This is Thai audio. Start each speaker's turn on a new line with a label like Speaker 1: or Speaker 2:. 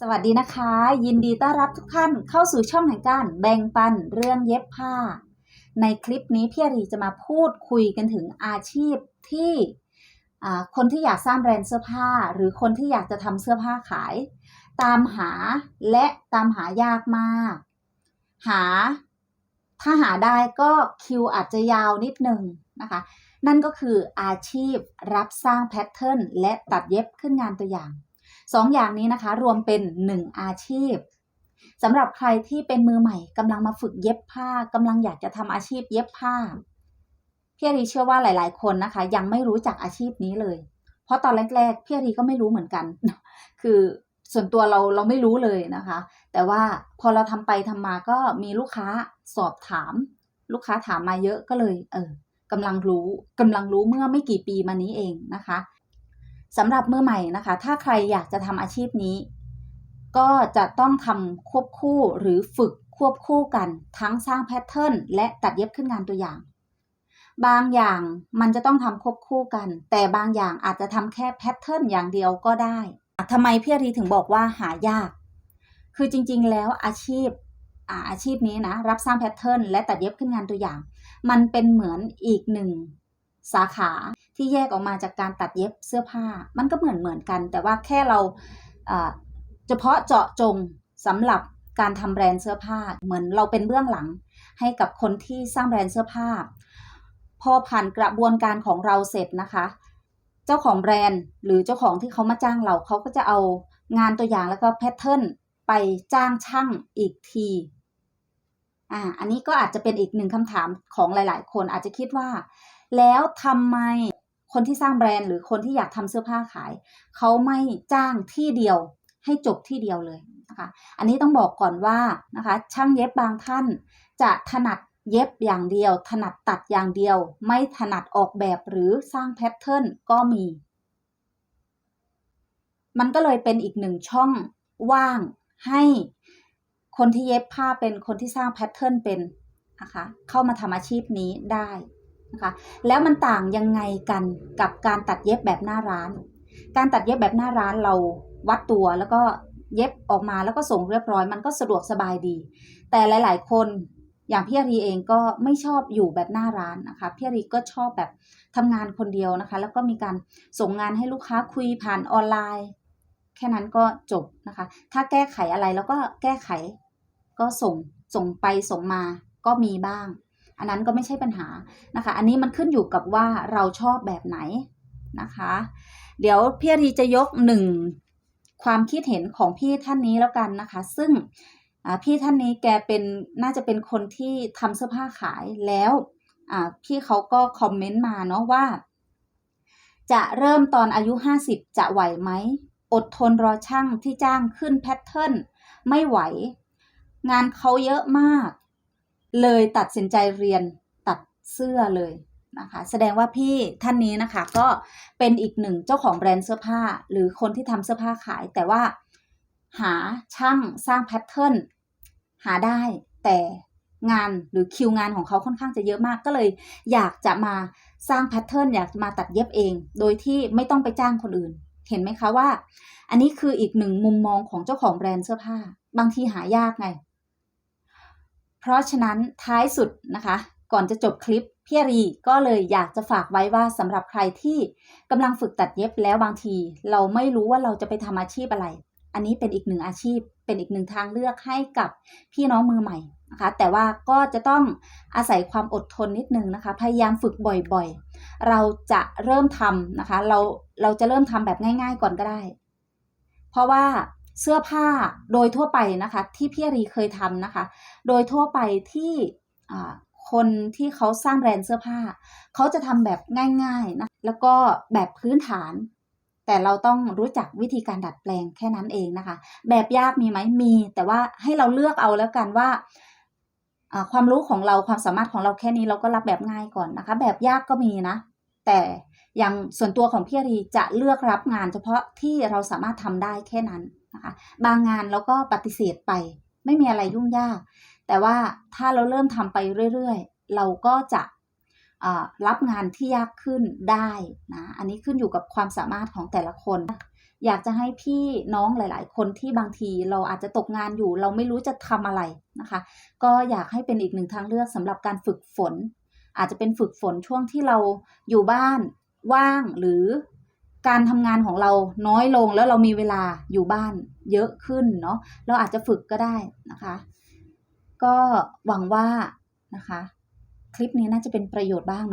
Speaker 1: สวัสดีนะคะ ยินดีต้อนรับทุกท่านเข้าสู่ช่องแห่งการแบ่งปันเรื่องเย็บผ้า ในคลิปนี้พี่อารีจะมาพูดคุยกันถึงอาชีพที่คนที่อยากสร้างแบรนด์เสื้อผ้า หรือคนที่อยากจะทำเสื้อผ้าขาย ตามหาและตามหายากมาก หาถ้าหาได้ก็คิวอาจจะยาวนิดนึงนะคะ นั่นก็คืออาชีพรับสร้างแพทเทิร์นและตัดเย็บขึ้นงานตัวอย่าง สองอย่างนี้นะคะ รวมเป็นหนึ่งอาชีพสำหรับใครที่เป็นมือใหม่กำลังมาฝึกเย็บผ้ากำลังอยากจะทำอาชีพเย็บผ้าพี่อรีเชื่อว่าหลาย ๆ คนนะคะ ยังไม่รู้จักอาชีพนี้เลย เพราะตอนแรก ๆพี่อรีก็ไม่รู้เหมือนกัน คือส่วนตัวเราเราไม่รู้เลยนะคะ แต่ว่าพอเราทำไปทำมาก็มีลูกค้าสอบถาม ลูกค้าถามมาเยอะก็เลย เออกำลังรู้กำลังรู้เมื่อไม่กี่ปีมานี้เองนะคะ สำหรับมือใหม่นะคะ ถ้าใครอยากจะทำอาชีพนี้ ก็จะต้องทำควบคู่หรือฝึกควบคู่กัน ทั้งสร้างแพทเทิร์นและตัดเย็บขึ้นงานตัวอย่าง บางอย่างมันจะต้องทำควบคู่กัน แต่บางอย่างอาจจะทำแค่แพทเทิร์นอย่างเดียวก็ได้ทำไมพี่อรีถึงบอกว่าหายาก คือจริงๆ แล้วอาชีพอาอาชีพนี้นะ รับสร้างแพทเทิร์นและตัดเย็บขึ้นงานตัวอย่าง มันเป็นเหมือนอีกหนึ่ง สาขาที่แยกออกมาจากการตัดเย็บเสื้อผ้า มันก็เหมือนเหมือนกัน แต่ว่าแค่เราเฉพาะเจาะจงสำหรับการทำแบรนด์เสื้อผ้า เหมือนเราเป็นเบื้องหลังให้กับคนที่สร้างแบรนด์เสื้อผ้า พอผ่านกระบวนการของเราเสร็จนะคะ เจ้าของแบรนด์หรือเจ้าของที่เขามาจ้างเราเขาก็จะเอางานตัวอย่างแล้วก็แพทเทิร์นไปจ้างช่างอีกทีอ่าอันนี้ก็อาจจะเป็นอีกหนึ่งคำถามของหลาย ๆ คนอาจจะคิดว่า แล้วทำไมคนที่สร้างแบรนด์หรือคนที่อยากทำเสื้อผ้าขาย เขาไม่จ้างที่เดียวให้จบที่เดียวเลยนะคะอันนี้ต้องบอกก่อนว่านะคะช่างเย็บบางท่าน จะถนัดเย็บอย่างเดียว ถนัดตัดอย่างเดียว ไม่ถนัดออกแบบหรือสร้างแพทเทิร์นก็มี มันก็เลยเป็นอีกหนึ่งช่องว่างให้คนที่เย็บผ้าเป็นคนที่สร้างแพทเทิร์นเป็นนะคะเข้ามาทำอาชีพนี้ได้ นะคะแล้วมันต่างยังไงกันกับการตัดเย็บแบบหน้าร้าน การตัดเย็บแบบหน้าร้านเราวัดตัวแล้วก็เย็บออกมาแล้วก็ส่งเรียบร้อยมันก็สะดวกสบายดี แต่หลาย ๆ คนอย่างพี่อารีเองก็ไม่ชอบอยู่แบบหน้าร้านนะคะพี่อารีก็ชอบแบบทำงานคนเดียวนะคะ แล้วก็มีการส่งงานให้ลูกค้าคุยผ่านออนไลน์ แค่นั้นก็จบนะคะ ถ้าแก้ไขอะไรแล้วก็แก้ไขก็ส่งส่งไปส่งมาก็มีบ้าง อันนั้นก็ไม่ใช่ปัญหานะคะ อันนี้มันขึ้นอยู่กับว่าเราชอบแบบไหนนะคะ เดี๋ยวพี่อารีจะยกหนึ่งความคิดเห็นของพี่ท่านนี้แล้วกันนะคะ ซึ่งพี่ท่านนี้แกเป็นน่าจะเป็นคนที่ทำเสื้อผ้าขายแล้วพี่เขาก็คอมเมนต์มาเนาะว่า จะเริ่มตอนอายุ 50 จะไหวไหม อดทนรอช่างที่จ้างขึ้นแพทเทิร์นไม่ไหว งานเขาเยอะมาก เลยตัดสินใจเรียนตัดเสื้อเลยนะคะแสดงว่าพี่ท่านนี้นะคะก็เป็นอีกหนึ่งเจ้าของแบรนด์เสื้อผ้า หรือคนที่ทำเสื้อผ้าขาย แต่ว่าหาช่างสร้างแพทเทิร์นหาได้แต่งานหรือคิวงานของเขาค่อนข้างจะเยอะมากก็เลย อยากจะมาสร้างแพทเทิร์นอยากจะมาตัดเย็บเอง โดยที่ไม่ต้องไปจ้างคนอื่น เห็นไหมคะว่า อันนี้คืออีกหนึ่งมุมมองของเจ้าของแบรนด์เสื้อผ้า บางทีหายากไง เพราะฉะนั้นท้ายสุดนะคะ ก่อนจะจบคลิปพี่อารีก็เลยอยากจะฝากไว้ว่าสำหรับใครที่กำลังฝึกตัดเย็บแล้วบางที เราไม่รู้ว่าเราจะไปทำอาชีพอะไร อันนี้เป็นอีกหนึ่งอาชีพ เป็นอีกหนึ่งทางเลือกให้กับพี่น้องมือใหม่นะคะ แต่ว่าก็จะต้องอาศัยความอดทนนิดนึงนะคะ พยายามฝึกบ่อยๆ เราจะเริ่มทำนะคะ เราเราจะเริ่มทำแบบง่าย ๆ ก่อนก็ได้ เพราะว่า เสื้อผ้าโดยทั่วไปนะคะ ที่พี่อารีเคยทำนะคะ โดยทั่วไปที่คนที่เขาสร้างแบรนด์เสื้อผ้า เขาจะทำแบบง่ายๆนะแล้วก็แบบพื้นฐาน แต่เราต้องรู้จักวิธีการดัดแปลงแค่นั้นเองนะคะ แบบยากมีไหมมี แต่ว่าให้เราเลือกเอาแล้วกันว่าความรู้ของเราความสามารถของเราแค่นี้เราก็รับแบบง่ายก่อนนะคะ แบบยากก็มีนะ แต่อย่างส่วนตัวของพี่อารีจะเลือกรับงานเฉพาะที่เราสามารถทำได้แค่นั้น นะคะบางงานเราก็ปฏิเสธไป ไม่มีอะไรยุ่งยาก แต่ว่าถ้าเราเริ่มทำไปเรื่อยๆ เราก็จะรับงานที่ยากขึ้นได้นะ อันนี้ขึ้นอยู่กับความสามารถของแต่ละคน อยากจะให้พี่น้องหลาย ๆ คนที่บางทีเราอาจจะตกงานอยู่ เราไม่รู้จะทำอะไรนะคะ ก็อยากให้เป็นอีกหนึ่งทางเลือกสำหรับการฝึกฝน อาจจะเป็นฝึกฝนช่วงที่เราอยู่บ้านว่างหรือ การทำงานของเราน้อยลงแล้วเรามีเวลาอยู่บ้านเยอะขึ้นเนาะเราอาจจะฝึกก็ได้นะคะ ก็หวังว่านะคะ คลิปนี้น่าจะเป็นประโยชน์บ้างเนาะ